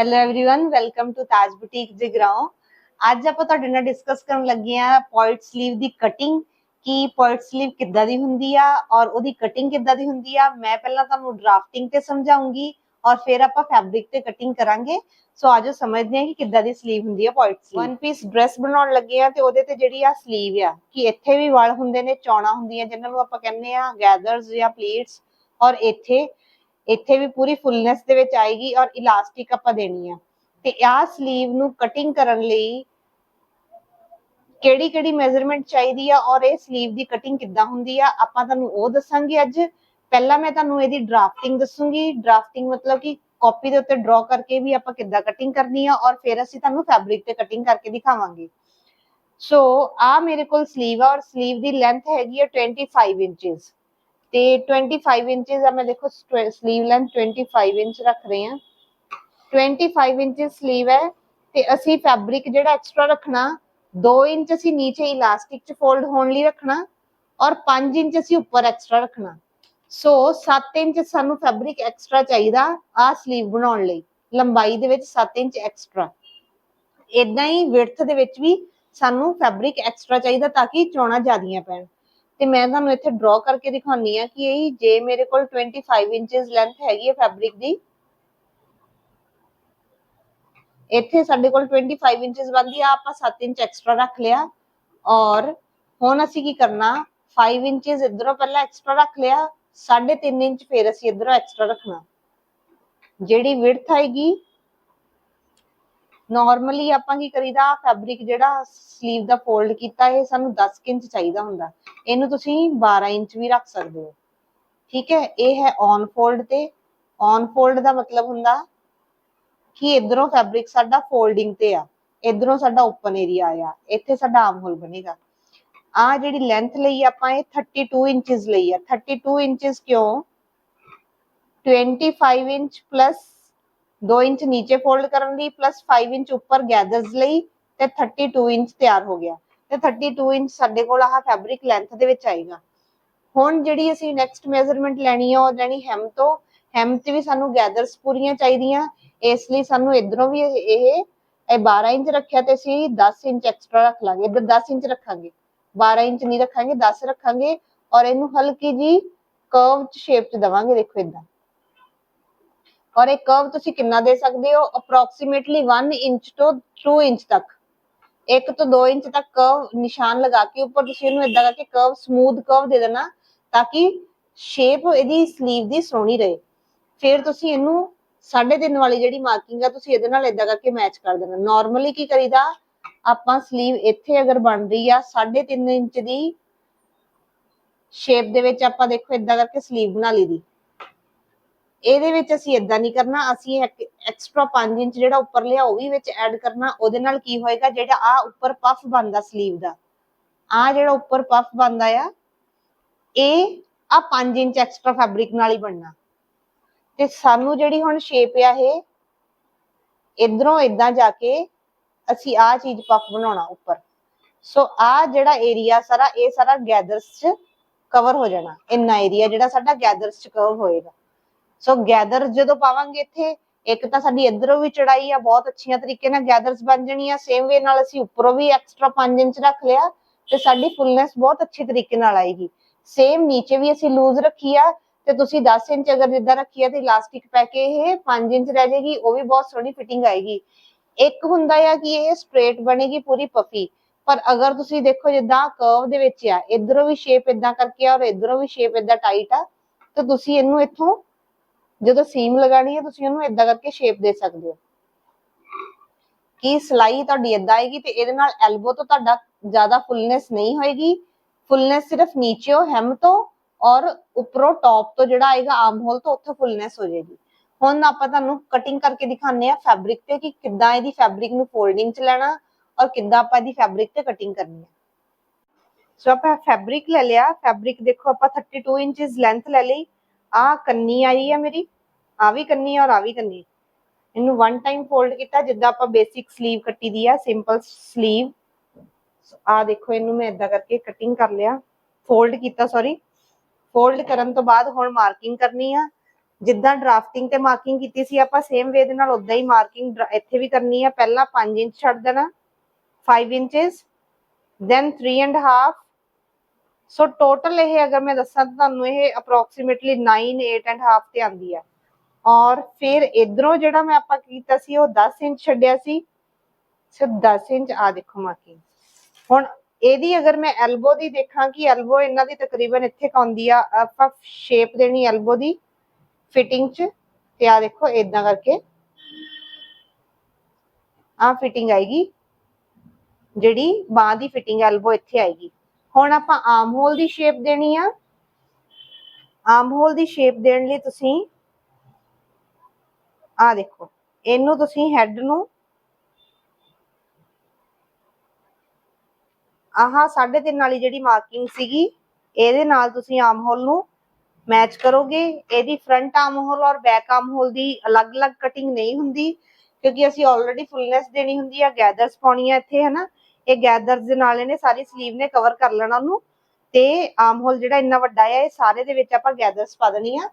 hello everyone welcome to Taj boutique Jagraon ਅੱਜ ਆਪਾਂ ਤੁਹਾਡੇ ਨਾਲ ਡਿਸਕਸ ਕਰਨ ਲੱਗੇ ਆ ਪੋਇਟ ਸਲੀਵ ਦੀ ਕਟਿੰਗ ਕਿ ਪੋਇਟ ਸਲੀਵ ਕਿੱਦਾਂ ਦੀ ਹੁੰਦੀ ਆ ਔਰ ਉਹਦੀ ਕਟਿੰਗ ਕਿੱਦਾਂ ਦੀ ਹੁੰਦੀ ਆ ਮੈਂ ਪਹਿਲਾਂ ਤੁਹਾਨੂੰ ਡਰਾਫਟਿੰਗ ਤੇ ਸਮਝਾਉਂਗੀ ਔਰ ਫਿਰ ਆਪਾਂ ਫੈਬਰਿਕ ਤੇ ਕਟਿੰਗ ਕਰਾਂਗੇ ਸੋ ਆਜੋ ਸਮਝਦੇ ਹਾਂ ਕਿ ਕਿੱਦਾਂ ਦੀ ਸਲੀਵ ਹੁੰਦੀ ਆ poet sleeve one piece dress ਬਣਾਉਣ ਲੱਗੇ ਆ ਤੇ ਉਹਦੇ ਤੇ ਜਿਹੜੀ ਆ ਸਲੀਵ ਆ ਕਿ ਇੱਥੇ ਵੀ ਵਲ ਹੁੰਦੇ ਨੇ ਚੌਣਾ ਹੁੰਦੀਆਂ ਜਿਨ੍ਹਾਂ ਨੂੰ ਆਪਾਂ ਕਹਿੰਦੇ ਆ ਗੈਦਰਸ ਜਾਂ ਪਲੀਟਸ ਔਰ ਇੱਥੇ ਇੱਥੇ ਵੀ ਪੂਰੀ ਫੁੱਲਨੈਸ ਦੇ ਵਿੱਚ ਆਏਗੀ ਔਰ ਇਲਾਸਟਿਕ ਆਪਾਂ ਦੇਣੀ ਆ। ਤੇ ਆਹ ਸਲੀਵ ਨੂੰ ਕਟਿੰਗ ਕਰਨ ਲਈ ਕਿਹੜੀ ਕਿਹੜੀ ਮੈਜ਼ਰਮੈਂਟ ਚਾਹੀਦੀ ਆ ਔਰ ਇਹ ਸਲੀਵ ਦੀ ਕਟਿੰਗ ਕਿੱਦਾਂ ਹੁੰਦੀ ਆ, ਆਪਾਂ ਤੁਹਾਨੂੰ ਉਹ ਦੱਸਾਂਗੇ ਅੱਜ। ਪਹਿਲਾਂ ਮੈਂ ਤੁਹਾਨੂੰ ਇਹਦੀ ਡਰਾਫਟਿੰਗ ਦੱਸੂਗੀ। ਡਰਾਫਟਿੰਗ ਮਤਲਬ ਕਿ ਕਾਪੀ ਦੇ ਉੱਤੇ ਡਰਾ ਕਰਕੇ ਵੀ ਆਪਾਂ ਕਿੱਦਾਂ ਕਟਿੰਗ ਕਰਨੀ ਆ ਔਰ ਫਿਰ ਅਸੀਂ ਤੁਹਾਨੂੰ ਫੈਬਰਿਕ ਤੇ ਕਟਿੰਗ ਕਰਕੇ ਦਿਖਾਵਾਂਗੇ। ਸੋ ਆ ਮੇਰੇ ਕੋਲ ਸਲੀਵ ਆ ਔਰ ਸਲੀਵ ਦੀ ਲੈਂਥ ਹੈਗੀ ਆ 25 ਇੰਚਸ ਤੇ 25 ਇੰਚਸ ਆ, ਮੈਂ ਦੇਖੋ ਸਲੀਵ ਲੈਂਥ 25 ਇੰਚ ਰੱਖ ਰਹੇ ਆ 25 ਇੰਚਸ ਸਲੀਵ ਹੈ ਤੇ ਅਸੀਂ ਫੈਬਰਿਕ ਜਿਹੜਾ ਐਕਸਟਰਾ ਰੱਖਣਾ 2 ਇੰਚ ਅਸੀਂ ਨੀਚੇ ਇਲਾਸਟਿਕ ਚ ਫੋਲਡ ਹੋਣ ਲਈ ਰੱਖਣਾ ਔਰ 5 ਇੰਚ ਅਸੀਂ ਉੱਪਰ ਐਕਸਟਰਾ ਰੱਖਣਾ। ਸੋ 7 ਇੰਚ ਸਾਨੂੰ ਫੈਬਰਿਕ ਐਕਸਟਰਾ ਚਾਹੀਦਾ ਆ ਸਲੀਵ ਬਣਾਉਣ ਲਈ। ਲੰਬਾਈ ਦੇ ਵਿੱਚ 7 ਇੰਚ ਐਕਸਟਰਾ ਇਦਾਂ ਹੀ ਵਿਡਥ ਦੇ ਵਿੱਚ ਵੀ ਸਾਨੂੰ ਫੈਬਰਿਕ ਐਕਸਟਰਾ ਚਾਹੀਦਾ ਤਾਂ ਕਿ ਚੋਣਾ ਜ਼ਿਆਦੀਆਂ ਪੈਣ। ਤੇ ਮੈਂ ਤੁਹਾਨੂੰ ਇੱਥੇ ਡਰਾ ਕਰਕੇ ਦਿਖਾਉਣੀ ਆ ਕਿ ਇਹ ਜੇ ਮੇਰੇ ਕੋਲ 25 ਇੰਚਸ ਲੈਂਥ ਹੈਗੀ ਹੈ ਫੈਬਰਿਕ ਦੀ। ਇੱਥੇ ਸਾਡੇ ਕੋਲ 25 ਇੰਚਸ ਬਣਦੀ ਆ, ਆਪਾਂ 7 ਇੰਚ ਐਕਸਟਰਾ ਰੱਖ ਲਿਆ। ਔਰ ਹੁਣ ਅਸੀਂ ਕੀ ਕਰਨਾ 5 ਇੰਚਸ ਇਧਰੋਂ ਪਹਿਲਾਂ ਐਕਸਟਰਾ ਰੱਖ ਲਿਆ 3.5 ਇੰਚ ਫਿਰ ਅਸੀਂ ਇਧਰੋਂ ਐਕਸਟਰਾ ਰੱਖਣਾ। ਜਿਹੜੀ ਵਿਡਥ ਆਏਗੀ ਨਾਰਮਲੀ ਆਪਾਂ ਕੀ ਕਰੀਦਾ ਫੈਬਰਿਕ ਜਿਹੜਾ ਸਲੀਵ ਦਾ ਫੋਲਡ ਕੀਤਾ, ਇਹ ਸਾਨੂੰ 10 ਇੰਚ ਚਾਹੀਦਾ ਹੁੰਦਾ। ਇਹਨੂੰ ਤੁਸੀਂ 12 ਇੰਚ ਵੀ ਰੱਖ ਸਕਦੇ ਹੋ। ਠੀਕ ਹੈ? ਇਹ ਹੈ ਔਨ ਫੋਲਡ ਤੇ। ਔਨ ਫੋਲਡ ਦਾ ਮਤਲਬ ਹੁੰਦਾ ਕਿ ਇਧਰੋਂ ਫੈਬਰਿਕ ਸਾਡਾ ਫੋਲਡਿੰਗ ਤੇ ਆ। ਇਧਰੋਂ ਸਾਡਾ ਓਪਨ ਏਰੀਆ ਆ। ਇੱਥੇ ਸਾਡਾ ਆਰਮ ਹੋਲ ਬਣੇਗਾ। ਆ ਜਿਹੜੀ ਲੈਂਥ ਲਈ ਆਪਾਂ ਇਹ 32 ਇੰਚਸ ਲਈ ਆ। 32 ਇੰਚਸ ਕਿਉਂ? 25 ਇੰਚ ਪਲੱਸ 2 ਇੰਚ ਨੀਚੇ ਫੋਲਡ ਕਰਨ ਲਈ ਪਲੱਸ 5 ਇੰਚ ਉੱਪਰ ਗੈਦਰਸ ਲਈ ਤੇ 32 ਇੰਚ ਤਿਆਰ ਹੋ ਗਿਆ। ਤੇ 32 ਇੰਚ ਸਾਡੇ ਕੋਲ ਆਹ ਫੈਬਰਿਕ ਲੈਂਥ ਦੇ ਵਿੱਚ ਆਏਗਾ। ਹੁਣ ਜਿਹੜੀ ਅਸੀਂ ਨੈਕਸਟ ਮੈਜ਼ਰਮੈਂਟ ਲੈਣੀ ਆ, ਉਹ ਲੈਣੀ ਹੈਮ ਤੋਂ। ਹੈਮ ਤੇ ਵੀ ਸਾਨੂੰ ਗੈਦਰਸ ਪੂਰੀਆਂ ਚਾਹੀਦੀਆਂ। ਇਸ ਲਈ ਸਾਨੂੰ ਇਧਰੋਂ ਵੀ ਇਹ ਇਹ 12 ਇੰਚ ਰੱਖਿਆ ਤੇ ਅਸੀਂ 10 ਇੰਚ ਐਕਸਟਰਾ ਰੱਖ ਲਾਂਗੇ। ਇਧਰ 10 ਇੰਚ ਰੱਖਾਂਗੇ। 12 ਇੰਚ ਨਹੀਂ ਰੱਖਾਂਗੇ 10 ਰੱਖਾਂਗੇ। ਔਰ ਇਹਨੂੰ ਹਲਕੀ ਜੀ ਕਰਵ ਚ ਸ਼ੇਪ ਚ ਦਵਾਂਗੇ। ਦੇਖੋ ਇਦਾਂ। ਔਰ ਇਹ ਕਰਵ ਤੁਸੀਂ ਕਿੰਨਾ ਦੇ ਸਕਦੇ ਹੋ? ਅਪਰੋਕਸੀਮੇਟਲੀ 1 ਇੰਚ ਤੋਂ 2 ਇੰਚ ਤੱਕ। ਇੱਕ ਤੋਂ 2 ਇੰਚ ਤੱਕ ਕਰਵ ਨਿਸ਼ਾਨ ਲਗਾ ਕੇ ਉੱਪਰ ਤੁਸੀਂ ਇਹਨੂੰ ਇਦਾਂ ਕਰਕੇ ਕਰਵ ਸਮੂਥ ਕਰਵ ਦੇ ਦੇਣਾ ਤਾਂ ਕਿ ਸ਼ੇਪ ਇਹਦੀ ਸਲੀਵ ਦੀ ਸੋਹਣੀ ਰਹੇ। ਫਿਰ ਤੁਸੀਂ ਇਹਨੂੰ 3.5 ਵਾਲੀ ਜਿਹੜੀ ਮਾਰਕਿੰਗ ਆ, ਤੁਸੀਂ ਇਹਦੇ ਨਾਲ ਇਦਾਂ ਕਰਕੇ ਮੈਚ ਕਰ ਦੇਣਾ। ਨਾਰਮਲੀ ਕੀ ਕਰੀਦਾ? ਆਪਾਂ ਸਲੀਵ ਇੱਥੇ ਅਗਰ ਬਣ ਰਹੀ ਆ 3.5 ਇੰਚ ਦੀ ਸ਼ੇਪ ਦੇ ਵਿੱਚ ਆਪਾਂ ਦੇਖੋ ਇਦਾਂ ਕਰਕੇ ਸਲੀਵ ਬਣਾ ਲਈ ਦੀ। ਇਹਦੇ ਵਿੱਚ ਅਸੀਂ ਇਦਾਂ ਨਹੀਂ ਕਰਨਾ, ਅਸੀਂ ਐਕਸਟਰਾ 5 ਇੰਚ ਜਿਹੜਾ ਉੱਪਰ ਲਿਆ, ਉਹ ਵੀ ਵਿੱਚ ਐਡ ਕਰਨਾ, ਉਹਦੇ ਨਾਲ ਕੀ ਹੋਏਗਾ, ਜਿਹੜਾ ਆ ਉੱਪਰ ਪਫ ਬਣਦਾ ਸਲੀਵ ਦਾ ਆ ਜਿਹੜਾ ਉੱਪਰ ਪਫ ਬਣਦਾ ਆ, ਇਹ ਆ 5 ਇੰਚ ਐਕਸਟਰਾ ਫੈਬਰਿਕ ਨਾਲ ਹੀ ਬਣਨਾ। ਤੇ ਸਾਨੂੰ ਜਿਹੜੀ ਹੁਣ ਸ਼ੇਪ ਆ ਇਹ, ਇਧਰੋਂ ਇਦਾਂ ਜਾ ਕੇ ਅਸੀਂ ਆ ਚੀਜ਼ ਪਫ ਬਣਾਉਣਾ ਉੱਪਰ। ਸੋ ਆ ਜਿਹੜਾ ਏਰੀਆ ਸਾਰਾ, ਇਹ ਸਾਰਾ ਗੈਦਰਸ ਚ ਕਵਰ ਹੋ ਜਾਣਾ। ਇੰਨਾ ਏਰੀਆ ਜਿਹੜਾ ਸਾਡਾ ਗੈਦਰਸ ਚ ਕਵਰ ਹੋਏਗਾ। ਸੋ ਗੈਦਰ ਜਦੋਂ ਪਾਵਾਂਗੇ ਇੱਥੇ, ਇੱਕ ਤਾਂ ਸਾਡੀ ਇਧਰੋਂ ਵੀ ਚੜਾਈ ਆ, ਬਹੁਤ ਅੱਛੀਆਂ ਤਰੀਕੇ ਨਾਲ ਗੈਦਰਸ ਬਣ ਜਾਣੀਆਂ ਸੇਮ ਵੇ ਨਾਲ ਅਸੀਂ ਉੱਪਰੋਂ ਵੀ ਐਕਸਟਰਾ 5 ਇੰਚ ਰੱਖ ਲਿਆ ਤੇ ਸਾਡੀ ਫੁੱਲਨੈਸ ਬਹੁਤ ਅੱਛੀ ਤਰੀਕੇ ਨਾਲ ਆਏਗੀ। ਸੇਮ ਨੀਚੇ ਵੀ ਅਸੀਂ ਲੂਜ਼ ਰੱਖੀ ਆ ਤੇ ਤੁਸੀਂ 10 ਇੰਚ ਅਗਰ ਜਿੱਦਾਂ ਰੱਖੀ ਆ ਤੇ ਇਲਾਸਟਿਕ ਪੈ ਕੇ ਇਹ 5 ਇੰਚ ਰਹਿ ਜਾਏਗੀ, ਉਹ ਵੀ ਬਹੁਤ ਸੋਹਣੀ ਫਿਟਿੰਗ ਆਏਗੀ। ਇੱਕ ਹੁੰਦਾ ਆ ਕਿ ਇਹ ਸਟ੍ਰੇਟ ਬਣੇਗੀ ਪੂਰੀ ਪਫੀ ਪਰ ਅਗਰ ਤੁਸੀਂ ਦੇਖੋ ਜਿੱਦਾਂ ਕਰਵ ਦੇ ਵਿੱਚ ਆ, ਇਧਰੋਂ ਵੀ ਸ਼ੇਪ ਇਦਾਂ ਕਰਕੇ ਆ ਔਰ ਇਧਰੋਂ ਵੀ ਸ਼ੇਪ ਇਦਾਂ ਟਾਈਟ ਆ, ਤਾਂ ਤੁਸੀਂ ਇਹਨੂੰ ਇੱਥੋਂ ਜਦੋਂ ਸੀਮ ਲਗਾਣੀ ਹੈ, ਤੁਸੀਂ ਉਹਨੂੰ ਇਦਾਂ ਕਰਕੇ ਸ਼ੇਪ ਦੇ ਸਕਦੇ ਹੋ। ਕੀ ਸਲਾਈ ਤੁਹਾਡੀ ਇਦਾਂ ਆਏਗੀ ਤੇ ਇਹਦੇ ਨਾਲ ਐਲਬੋ ਤੋਂ ਤੁਹਾਡਾ ਜ਼ਿਆਦਾ ਫੁੱਲਨੈਸ ਨਹੀਂ ਹੋਏਗੀ। ਫੁੱਲਨੈਸ ਸਿਰਫ ਨੀਚੇੋਂ ਹੈਮ ਤੋਂ ਔਰ ਉੱਪਰੋਂ ਟੌਪ ਤੋਂ ਜਿਹੜਾ ਆਏਗਾ ਆਰਮ ਹੋਲ ਤੋਂ ਉੱਥੇ ਫੁੱਲਨੈਸ ਹੋ ਜਾਏਗੀ। ਹੁਣ ਆਪਾਂ ਤੁਹਾਨੂੰ ਕਟਿੰਗ ਕਰਕੇ ਦਿਖਾਉਂਦੇ ਆ ਫੈਬਰਿਕ ਤੇ ਕਿ ਕਿੱਦਾਂ ਇਹਦੀ ਫੈਬਰਿਕ ਨੂੰ ਫੋਲਡਿੰਗ ਚ ਲੈਣਾ ਔਰ ਕਿੱਦਾਂ ਆਪਾਂ ਇਹਦੀ ਫੈਬਰਿਕ ਤੇ ਕਟਿੰਗ ਕਰਨੀ ਹੈ। ਸੋ ਆਪਾਂ ਫੈਬਰਿਕ ਲੈ ਲਿਆ। ਫੈਬਰਿਕ ਦੇਖੋ ਆਪਾਂ 32 ਇੰਚਸ ਲੈਂਥ ਲੈ ਲਈ। ਆ ਕੰਨੀ ਆਈ ਆ ਮੇਰੀ, ਆ ਵੀ ਕੰਨੀ ਔਰ ਆ ਵੀ ਕੰਨੀ। ਇਹਨੂੰ ਵਨ ਟਾਈਮ ਫੋਲਡ ਕੀਤਾ, ਜਿੱਦਾਂ ਆਪਾਂ ਬੇਸਿਕ ਸਲੀਵ ਕੱਟੀ ਦੀ ਆ ਸਿੰਪਲ ਸਲੀਵ ਆ ਦੇਖੋ ਇਹਨੂੰ ਮੈਂ ਇਦਾਂ ਕਰਕੇ ਕਟਿੰਗ ਕਰ ਲਿਆ। ਫੋਲਡ ਕੀਤਾ ਸੌਰੀ ਫੋਲਡ ਕਰਨ ਤੋਂ ਬਾਅਦ ਹੁਣ ਮਾਰਕਿੰਗ ਕਰਨੀ ਆ। ਜਿੱਦਾਂ ਡਰਾਫਟਿੰਗ ਤੇ ਮਾਰਕਿੰਗ ਕੀਤੀ ਸੀ, ਆਪਾਂ ਸੇਮ ਵੇ ਦੇ ਨਾਲ ਉਦਾਂ ਹੀ ਮਾਰਕਿੰਗ ਇੱਥੇ ਵੀ ਕਰਨੀ ਆ। ਪਹਿਲਾਂ 5 ਇੰਚ ਛੱਡ ਦੇਣਾ 5 inches then 3 and half so total ਇਹ, ਅਗਰ ਮੈਂ ਦੱਸਾਂ ਤਾਂ ਤੁਹਾਨੂੰ ਇਹ ਅਪਰੋਕਸੀਮੇਟਲੀ 9 8 ਐਂਡ ਹਾਫ ਤੇ ਆਂਦੀ ਆ। ਔਰ ਫਿਰ ਇਧਰੋਂ ਜਿਹੜਾ ਮੈਂ ਆਪਾਂ ਕੀਤਾ ਸੀ, ਉਹ 10 ਇੰਚ ਛੱਡਿਆ ਸੀ। ਸੋ 10 ਇੰਚ ਆ ਦੇਖੋ ਮਾਰਕਿੰਗ। ਹੁਣ ਇਹਦੀ ਅਗਰ ਮੈਂ ਐਲਬੋ ਦੀ ਦੇਖਾਂ ਕਿ ਐਲਬੋ ਇਹਨਾਂ ਦੀ ਤਕਰੀਬਨ ਇੱਥੇ ਕਾਉਂਦੀ ਆ, ਆਪਾਂ ਸ਼ੇਪ ਦੇਣੀ ਐਲਬੋ ਦੀ ਫਿਟਿੰਗ ਚ। ਤੇ ਆ ਦੇਖੋ ਇਦਾਂ ਕਰਕੇ ਆ ਫਿਟਿੰਗ ਆਏਗੀ। ਜਿਹੜੀ ਬਾਹ ਦੀ ਫਿਟਿੰਗ ਐਲਬੋ ਇੱਥੇ ਆਏਗੀ। ਹੁਣ ਆਪਾਂ ਆਮ ਹੋਲ ਦੀ ਸ਼ੇਪ ਦੇਣੀ ਆ। ਆਰਮ ਹੋਲ ਦੀ ਸ਼ੇਪ ਦੇਣ ਲਈ ਤੁਸੀਂ ਆ ਦੇਖੋ, ਇਹਨੂੰ ਤੁਸੀਂ ਹੈਡ ਨੂੰ ਆਹ 3.5 ਵਾਲੀ ਜਿਹੜੀ ਮਾਰਕਿੰਗ ਸੀਗੀ, ਇਹਦੇ ਨਾਲ ਤੁਸੀਂ ਆਮ ਹੋਲ ਨੂੰ ਮੈਚ ਕਰੋਗੇ। ਇਹਦੀ ਫਰੰਟ ਆਮ ਹੋਲ ਔਰ ਬੈਕ ਆਮ ਹੋਲ ਦੀ ਅਲੱਗ-ਅਲੱਗ ਕਟਿੰਗ ਨਹੀਂ ਹੁੰਦੀ, ਕਿਉਂਕਿ ਅਸੀਂ ਆਲਰੇਡੀ ਫੁੱਲਨੈਸ ਦੇਣੀ ਹੁੰਦੀ ਆ ਗੈਦਰਸ ਪਾਉਣੀਆਂ ਇੱਥੇ, ਹਨਾ? ਇਹ ਗੈਦਰਸ ਦੇ ਨਾਲ ਇਹਨੇ ਸਾਰੀ ਸਲੀਵ ਨੇ ਕਵਰ ਕਰ ਲੈਣਾ ਉਹਨੂੰ। ਤੇ ਆਰਮ ਹੋਲ ਜਿਹੜਾ ਇੰਨਾ ਵੱਡਾ ਆ, ਇਹ ਸਾਰੇ ਦੇ ਵਿੱਚ ਆਪਾਂ ਗੈਦਰਸ ਪਾ ਦੇਣੀ ਆ।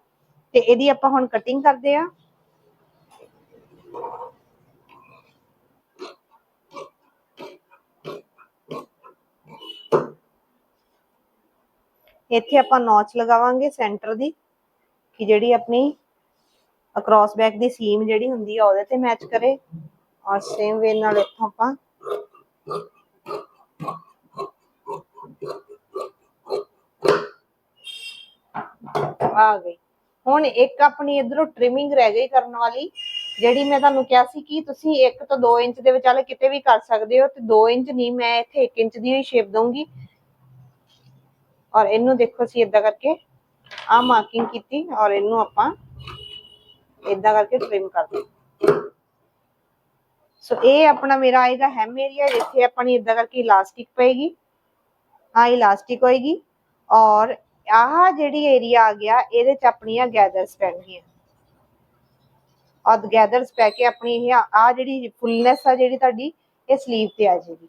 ਤੇ ਇਹਦੀ ਆਪਾਂ ਹੁਣ ਕਟਿੰਗ ਕਰਦੇ ਆ। ਇੱਥੇ ਆਪਾਂ ਨੌਚ ਲਗਾਵਾਂਗੇ ਸੈਂਟਰ ਦੀ, ਕਿ ਜਿਹੜੀ ਆਪਣੀ ਅਕ੍ਰੋਸ ਬੈਕ ਦੀ ਸੀਮ ਜਿਹੜੀ ਹੁੰਦੀ ਆ, ਉਹਦੇ ਤੇ ਮੈਚ ਕਰੇ। ਔਰ ਸੇਮ ਵੇ ਨਾਲ ਇੱਥੋਂ ਆਪਾਂ ਆ ਗਈ। ਹੁਣ ਇੱਕ ਆਪਣੀ ਇਧਰੋਂ ਟ੍ਰਿਮਿੰਗ ਰਹਿ ਗਈ ਕਰਨ ਵਾਲੀ, ਜਿਹੜੀ ਮੈਂ ਤੁਹਾਨੂੰ ਕਿਹਾ ਸੀ ਕਿ ਤੁਸੀਂ 1 ਤੋਂ 2 ਇੰਚ ਦੇ ਵਿਚਾਲੇ ਕਿਤੇ ਵੀ ਕਰ ਸਕਦੇ ਹੋ ਤੇ 2 ਇੰਚ ਨਹੀਂ, ਮੈਂ ਇੱਥੇ 1 ਇੰਚ ਦੀ ਹੀ ਸ਼ੇਪ ਦਊਂਗੀ। ਔਰ ਇਹਨੂੰ ਦੇਖੋ ਅਸੀਂ ਇਦਾਂ ਕਰਕੇ ਆ ਮਾਰਕਿੰਗ ਕੀਤੀ ਔਰ ਇਹਨੂੰ ਆਪਾਂ ਇਦਾਂ ਕਰਕੇ ਟ੍ਰਿਮ ਕਰ ਦੇ ਸੋ ਇਹ ਆਪਣਾ ਮੇਰਾ ਆਏਗਾ ਹੈਮ ਏਰੀਆ ਜਿੱਥੇ ਆਪਣੀ ਇਦਾਂ ਕਰਕੇ ਇਲਾਸਟਿਕ ਪਏਗੀ। ਆ ਇਲਾਸਟਿਕ ਹੋਏਗੀ ਔਰ ਆਹ ਜਿਹੜੀ ਏਰੀਆ ਆ ਗਿਆ, ਇਹਦੇ ਚ ਆਪਣੀਆਂ ਗੈਦਰਸ ਪੈਣਗੀਆਂ। ਔਰ ਗੈਦਰਸ ਪੈ ਕੇ ਆਪਣੀ ਇਹ ਆ ਜਿਹੜੀ ਫੁੱਲਨੈਸ ਆ ਜਿਹੜੀ ਤੁਹਾਡੀ, ਇਹ ਸਲੀਵ ਤੇ ਆ ਜਾਏਗੀ।